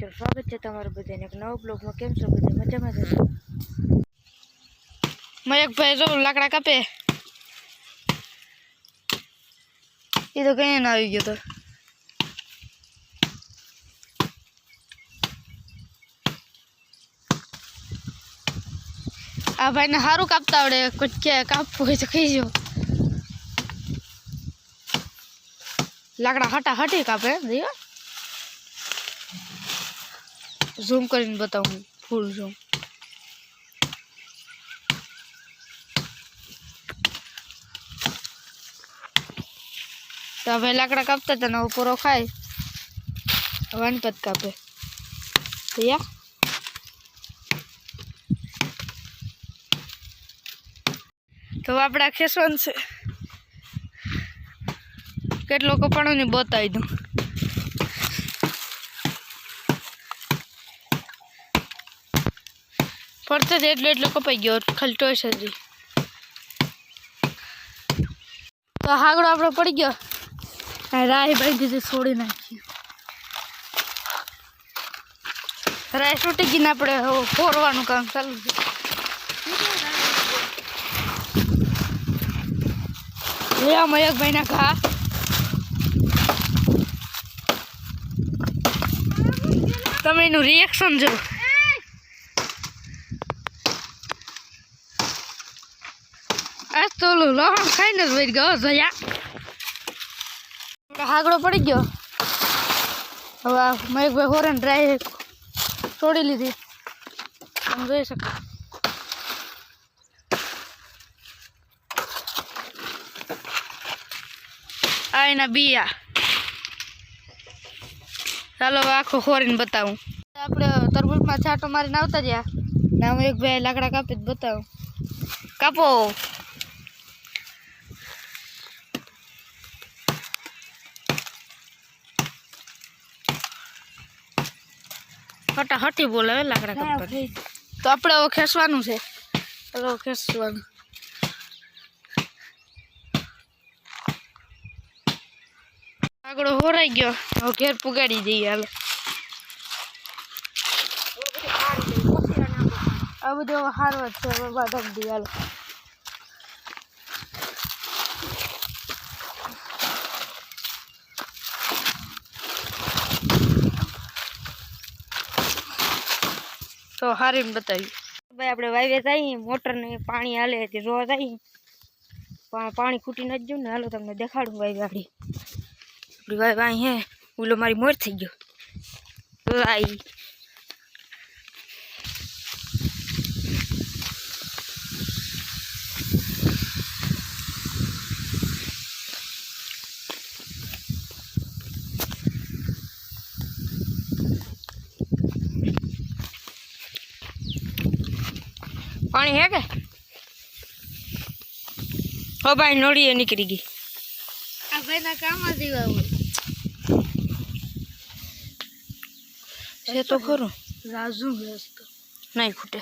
મિત્રો સ્વાગત છે તમારું બધાને એક નવો બ્લોગમાં કેમ છો બધા મજામાં જશો મયકભાઈ જો લાકડા કાપે એ તો કઈ ના આવી ગયો તો આ ભાઈને સારું કાપતા આવડે કોઈ કે કાપવું હોય તો કહી જો લાકડા હટા હટી કાપે દઈએ ઝૂમ કરીને બતાવું ફૂલ ઝૂમ તો હવે લાકડા કાપતા હતા ને હવે પૂરો ખાય વાનપત કાપે તો યા તો આપણા ખેસવાન છે કેટલો કપાણો ને બતાવી દઉં. પડતો જ એટલો એટલો કપાઈ ગયો ખલટો છે હજી તો હાગડો આપણો પડી ગયો. રાય ભાઈ દીધી છોડી નાખી. રાય તૂટી ગઈને આપણે ફોરવાનું કામ ચાલુ છે. લે આ મયકભાઈ ના ઘા. તમે એનું રિએક્શન જો તો લહણ ખાઈને જ વહી ગયો જયા. હાગડો પડી ગયો. હવે મહેકભાઈ હોરે ડ્રાય છોડી લીધી. તમે જોઈ શકો. આ એના બિયા. ચાલો આખો ખોરીને બતાવું. આપણે તરબૂચમાં છાંટો મારીને આવતા રહ્યા. ને હું એક ભાઈ લાકડા કાપી બતાવું. કાપો. હટા હટી બોલે હે લાકડા કાપવાની તો આપણે હવે ખેંચવાનું છે. ચાલો ખેંચવાનું. આગળ હોરાઈ ગયો. હવે ઘેર પુગાડી દઈએ હાલ. આ બધું હારવા જ છે બાદ દઈએ હાલો. તો હારી બતાવી ભાઈ આપણે વાવે જઈએ મોટરને પાણી હાલે તે રોજ આવી પાણી ખૂટી નથી ગયું ને, હાલો તમને દેખાડું વાવી આપણી. આપણી વાઈ વાઈ હે ઓલો મારી મોર થઈ ગયો. લાઈ પાણી હે કે? હો ભાઈ નોડીએ નીકળી ગઈ. આ ભાઈના કામ જ એવા હોય. છે તો ખરું. રાજુ નહીં ખૂટે.